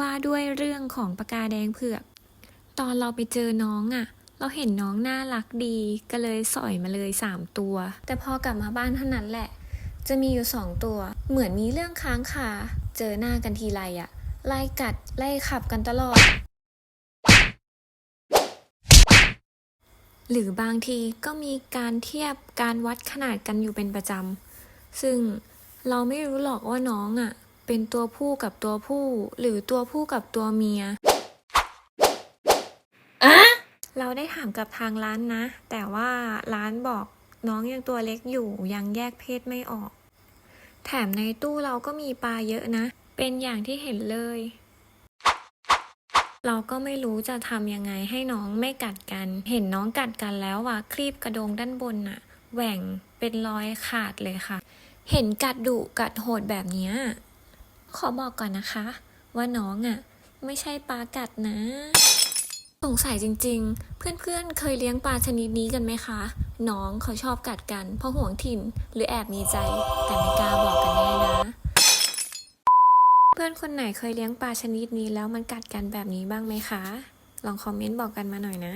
ว่าด้วยเรื่องของปากกาแดงเผือก ตอนเราไปเจอน้องอะ่ะ เราเห็นน้องน่ารักดีก็เลยสอยมาเลยสามตัว แต่พอกลับมาบ้านเท่านั้นแหละ จะมีอยู่สองตัว เหมือนมีเรื่องค้างคาเจอหน้ากันทีไรอะ่ะ ไล่กัดไล่ขับกันตลอด หรือบางทีก็มีการเทียบการวัดขนาดกันอยู่เป็นประจำซึ่งเราไม่รู้หรอกว่าน้องอะ่ะ เป็นตัวผู้กับตัวผู้ หรือตัวผู้กับตัวเมีย เราได้ถามกับทางร้านนะ แต่ว่าร้านบอกน้องยังตัวเล็กอยู่ยังแยกเพศไม่ออก แถมในตู้เราก็มีปลาเยอะนะ เป็นอย่างที่เห็นเลย เราก็ไม่รู้จะทำยังไงให้น้องไม่กัดกัน เห็นน้องกัดกันแล้วอะคลีบกระโดงด้านบนอะแหว่งเป็นรอยขาดเลยค่ะ เห็นกัดดุกัดโหดแบบเนี้ย ขอบอกก่อนนะคะ ว่าน้องอะ ไม่ใช่ปลากัดนะ สงสัยจริง ๆ เพื่อนๆเคยเลี้ยงปลาชนิดนี้กันไหมคะ น้องเขาชอบกัดกัน เพราะห่วงถิ่น หรือแอบมีใจ แต่ไม่กล้าบอกกันแน่นะ เพื่อนคนไหนเคยเลี้ยงปลาชนิดนี้แล้วมันกัดกันแบบนี้บ้างไหมคะ ลองคอมเมนต์บอกกันมาหน่อยนะ